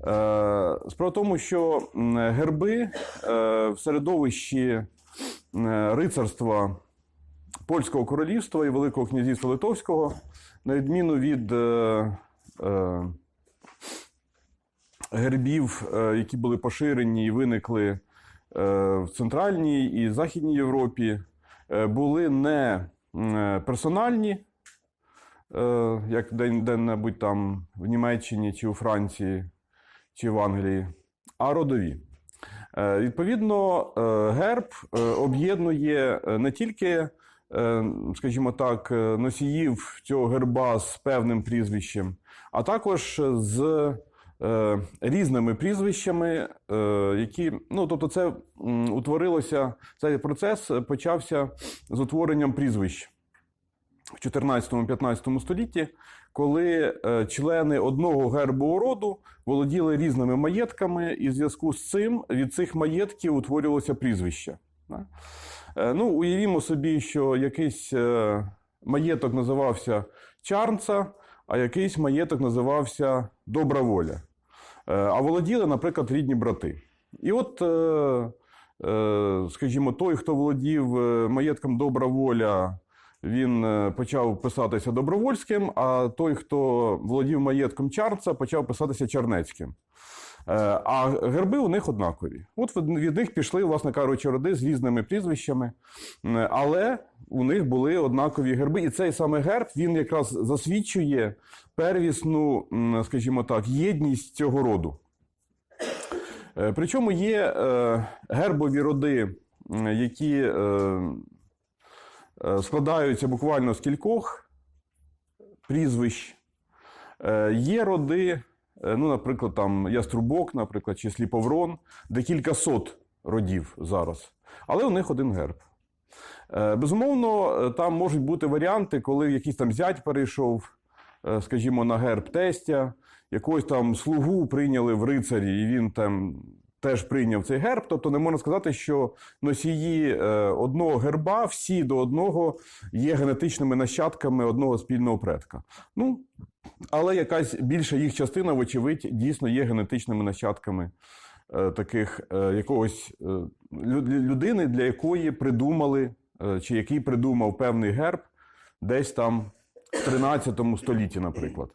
Справа в тому, що герби е, в середовищі е, рицарства Польського королівства і Великого князівства Литовського, на відміну від е, е, гербів, е, які були поширені і виникли е, в Центральній і Західній Європі, е, були не е, персональні, е, як де- де-небудь там в Німеччині чи у Франції чи в Англії, а родові. Е, Відповідно, е, герб е, об'єднує не тільки, скажімо так, носіїв цього герба з певним прізвищем, а також з різними прізвищами, які, ну тобто, це утворилося, цей процес почався з утворенням прізвищ в 14-15 столітті, коли е, члени одного гербового роду володіли різними маєтками, і в зв'язку з цим від цих маєтків утворювалося прізвище. Е, Ну, уявімо собі, що якийсь е, маєток називався Чарнца, а якийсь маєток називався Добра воля. А володіли, наприклад, рідні брати. І от, скажімо, той, хто володів маєтком Добра воля, він е, почав писатися Добровольським, а той, хто володів маєтком Чарца, почав писатися Чернецьким. Е, А герби у них однакові. От від них пішли, власне кажучи, роди з різними прізвищами, але у них були однакові герби. І цей саме герб він якраз засвідчує первісну, скажімо так, єдність цього роду. Е, Причому є гербові роди, які складаються буквально з кількох прізвищ. Е, Є роди, е, ну, наприклад, там Яструбок, наприклад, чи Сліповрон, де кілька сот родів зараз. Але у них один герб. Е, Безумовно, е, там можуть бути варіанти, коли якийсь там зять перейшов, е, скажімо, на герб тестя, якогось там слугу прийняли в рицарі, і він там теж прийняв цей герб. Тобто не можна сказати, що носії е, одного герба всі до одного є генетичними нащадками одного спільного предка. Ну, але якась більша їх частина, вочевидь, дійсно є генетичними нащадками е, таких е, якогось людини, для якої придумали, чи який придумав певний герб десь там в 13 столітті, наприклад.